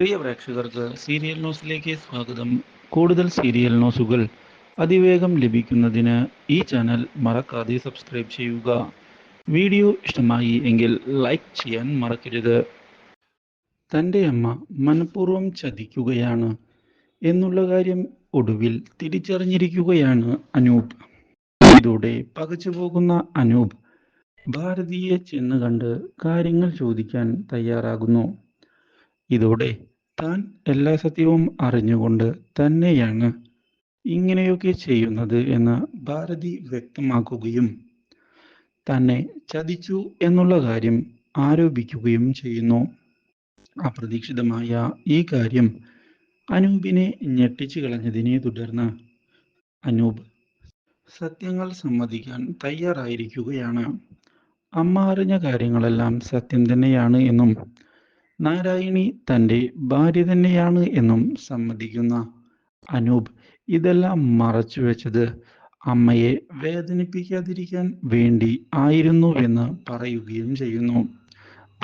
പ്രിയ പ്രേക്ഷകർക്ക് സീരിയൽ ന്യൂസിലേക്ക് സ്വാഗതം. കൂടുതൽ സീരിയൽ ന്യൂസുകൾ അതിവേഗം ലഭിക്കുന്നതിന് ഈ ചാനൽ മറക്കാതെ സബ്സ്ക്രൈബ് ചെയ്യുക. വീഡിയോ ഇഷ്ടമായി എങ്കിൽ ലൈക്ക് ചെയ്യാൻ മറക്കരുത്. തന്റെ അമ്മ മനഃപൂർവം ചതിക്കുകയാണ് എന്നുള്ള കാര്യം ഒടുവിൽ തിരിച്ചറിഞ്ഞിരിക്കുകയാണ് അനൂപ്. ഇതോടെ പകച്ചുപോകുന്ന അനൂപ് ഭാരതിയെ ചെന്ന് കണ്ട് കാര്യങ്ങൾ ചോദിക്കാൻ തയ്യാറാകുന്നു. ഇതോടെ താൻ എല്ലാ സത്യവും അറിഞ്ഞുകൊണ്ട് തന്നെയാണ് ഇങ്ങനെയൊക്കെ ചെയ്യുന്നത് എന്ന് ഭാരതി വ്യക്തമാക്കുകയും തന്നെ ചതിച്ചു എന്നുള്ള കാര്യം ആരോപിക്കുകയും ചെയ്യുന്നു. അപ്രതീക്ഷിതമായ ഈ കാര്യം അനൂപിനെ ഞെട്ടിച്ചു കളഞ്ഞതിനെ തുടർന്ന് അനൂപ് സത്യങ്ങൾ സമ്മതിക്കാൻ തയ്യാറായിരിക്കുകയാണ്. അമ്മ അറിഞ്ഞ കാര്യങ്ങളെല്ലാം സത്യം തന്നെയാണ് എന്നും നാരായണി തന്റെ ഭാര്യ തന്നെയാണ് എന്നും സമ്മതിക്കുന്ന അനൂപ് ഇതെല്ലാം മറച്ചു വെച്ചത് അമ്മയെ വേദനിപ്പിക്കാതിരിക്കാൻ വേണ്ടി ആയിരുന്നുവെന്ന് പറയുകയും ചെയ്യുന്നു.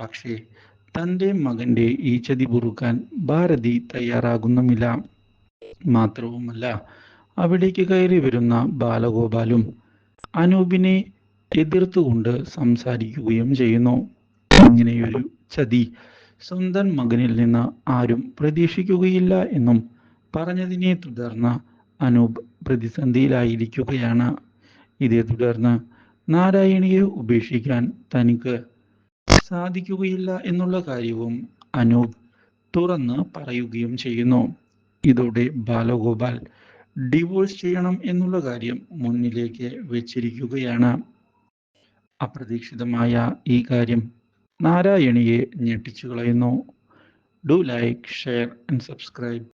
പക്ഷേ തന്റെ മകന്റെ ഈ ചതി പൊറുക്കാൻ ഭാരതി തയ്യാറാകുന്നുമില്ല. മാത്രവുമല്ല അവിടേക്ക് കയറി വരുന്ന ബാലഗോപാലും അനൂപിനെ എതിർത്തുകൊണ്ട് സംസാരിക്കുകയും ചെയ്യുന്നു. ഇങ്ങനെയൊരു ചതി സ്വന്തം മകനിൽ നിന്ന് ആരും പ്രതീക്ഷിക്കുകയില്ല എന്നും പറഞ്ഞതിനെ തുടർന്ന് അനൂപ് പ്രതിസന്ധിയിലായിരിക്കുകയാണ്. ഇതേ തുടർന്ന് നാരായണിയെ ഉപേക്ഷിക്കാൻ തനിക്ക് സാധിക്കുകയില്ല എന്നുള്ള കാര്യവും അനൂപ് തുറന്ന് പറയുകയും ചെയ്യുന്നു. ഇതോടെ ബാലഗോപാൽ ഡിവോഴ്സ് ചെയ്യണം എന്നുള്ള കാര്യം മുന്നിലേക്ക് വെച്ചിരിക്കുകയാണ്. അപ്രതീക്ഷിതമായ ഈ കാര്യം നാരായണിയെ ഞെട്ടിച്ചു കളയുന്നു do like share and subscribe.